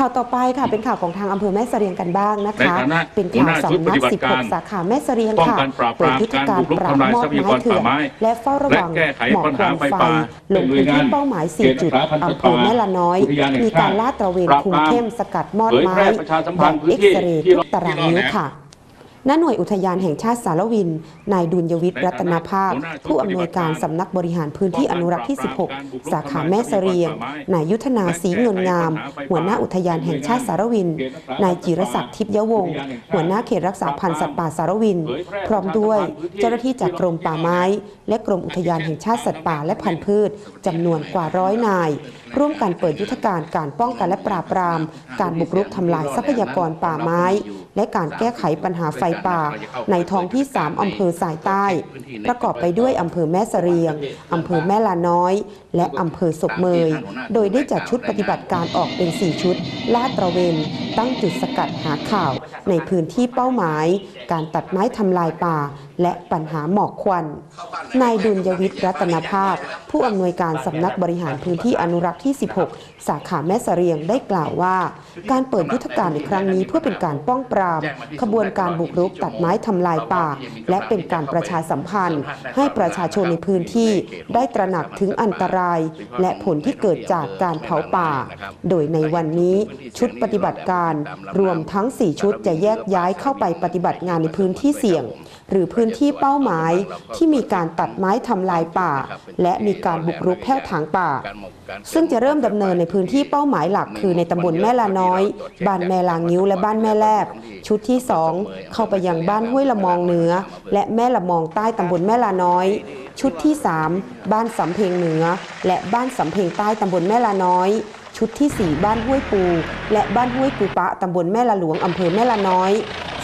ข่าวต่อไปค่ะเป็นข่าวของทางอำเภอแม่เสรียงกันบ้างนะคะในฐานะเป็นข่าวหัวหน้าชุดสำนักปฏิบัติการ16สาขาแม่เสรียงป้องค่ะกันปราบปเปิดรามยุทธการการบุกรุกปราบทำลายมอทรับพยาไม้กรเถื่อนป่าไม้และเฝ้าระวังและแก้ไขหมอกปัญคหาวันไฟไฟป่าลงพื้นที่หน่วยงานเป้าหมายเขต4จุดรักษาพันธุ์อำเภอแม่ละน้อยอุทยานแห่งมีชาติการลาดตระเวนปราบคุมปรามเข้มสกัดมอดเผยไม้แพร่ประชาสัมพันธ์พื้นเอ็กที่ซเรย์ที่ทุกตารางนิ้วค่ะ ณหน่วยอุทยานแห่งชาติสารวิน นายดุลยวิทย์รัตนภาพ ผู้อำนวยการสำนักบริหารพื้นที่อนุรักษ์ที่ 16 สาขาแม่เสรียง นายยุทธนาศีเงินงาม หัวหน้าอุทยานแห่งชาติสารวิน นายจิรศักดิ์ทิพย์ยวงศ์หัวหน้าเขตรักษาพันธุ์สัตว์ป่าสารวิน พร้อมด้วยเจ้าหน้าที่จากกรมป่าไม้ และกรมอุทยานแห่งชาติสัตว์ป่าและพันธุ์พืชจำนวนกว่าร้อยนาย ร่วมกันเปิดยุทธการการป้องกันและปราบปราม การบุกรุกทำลายทรัพยากรป่าไม้ และการแก้ไขปัญหาไฟป่า ในท้องที่ 3 อำเภอสายใต้ ประกอบไปด้วยอำเภอแม่เสรียง อำเภอแม่ลาน้อย และอำเภอศพเมย โดยได้จัดชุดปฏิบัติการออกเป็น 4 ชุด ลาดตระเวน ตั้งจุดสกัดหาข่าว ในพื้นที่เป้าหมาย การตัดไม้ทำลายป่า และปัญหาหมอกควัน นายดุลยวิทย์รัตนภาพ ผู้อำนวยการสำนักบริหารพื้นที่อนุรักษ์ที่ 16 สาขาแม่เสรียงได้กล่าวว่า การเปิดยุทธการในครั้งนี้เพื่อเป็นการป้องปรามขบวนการบุกรรุกตัดไม้ทำลายป่า และเป็นการประชาสัมพันธ์ ให้ประชาชนในพื้นที่ได้ตระหนักถึงอันตราย และผลที่เกิดจากการเผาป่า โดยในวันนี้ชุดปฏิบัติการรวมทั้ง 4 ชุดจะแยกย้ายเข้าไปปฏิบัติงานในพื้นที่เสี่ยง หรือพื้นที่เป้าหมายที่มีการตัดไม้ทำลายป่า และมีการบุกรุกแพ่วถางป่า ซึ่งจะเริ่มดำเนินในพื้นที่เป้าหมายหลัก คือในตำบลแม่ลาน้อย บ้านแม่ลางิ้วและบ้านแม่แลบ ชุดที่ 2 เข้าไปยังบ้านห้วยละมองเหนือ และแม่ละมองใต้ตำบลแม่ลาน้อย ชุดที่ 3 บ้านสำเพ็งเหนือ และบ้านสำเพ็งใต้ตำบลแม่ลาน้อยชุดที่ 4 บ้านห้วยปู และบ้านห้วยปูปะตำบลแม่ละหลวงอำเภอแม่ละน้อย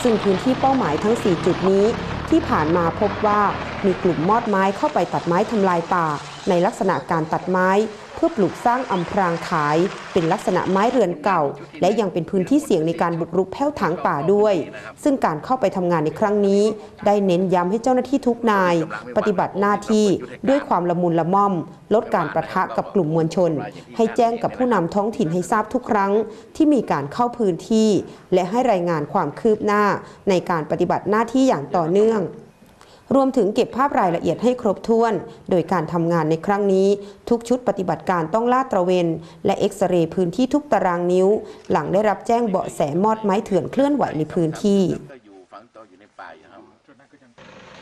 ซึ่งพื้นที่เป้าหมายทั้ง 4 จุดนี้ ที่ผ่านมาพบว่ามีกลุ่มมอดไม้เข้าไปตัดไม้ทำลายป่า ในลักษณะการตัดไม้ เพื่อปลูกสร้างอำพรางขาย เป็นลักษณะไม้เรือนเก่า และยังเป็นพื้นที่เสี่ยงในการบุกรุกแผ้วถางป่าด้วย ซึ่งการเข้าไปทำงานในครั้งนี้ ได้เน้นย้ำให้เจ้าหน้าที่ทุกนาย ปฏิบัติหน้าที่ด้วยความละมุนละม่อม ลดการประทะกับกลุ่มมวลชน ให้แจ้งกับผู้นำท้องถิ่นให้ทราบทุกครั้ง ที่มีการเข้าพื้นที่ และให้รายงานความคืบหน้าในการปฏิบัติหน้าที่อย่างต่อเนื่อง รวมถึงเก็บภาพรายละเอียดให้ครบถ้วน โดยการทำงานในครั้งนี้ ทุกชุดปฏิบัติการต้องลาดตระเวน และเอ็กซเรย์พื้นที่ทุกตารางนิ้ว หลังได้รับแจ้งเบาะแสมอดไม้เถื่อนเคลื่อนไหวในพื้นที่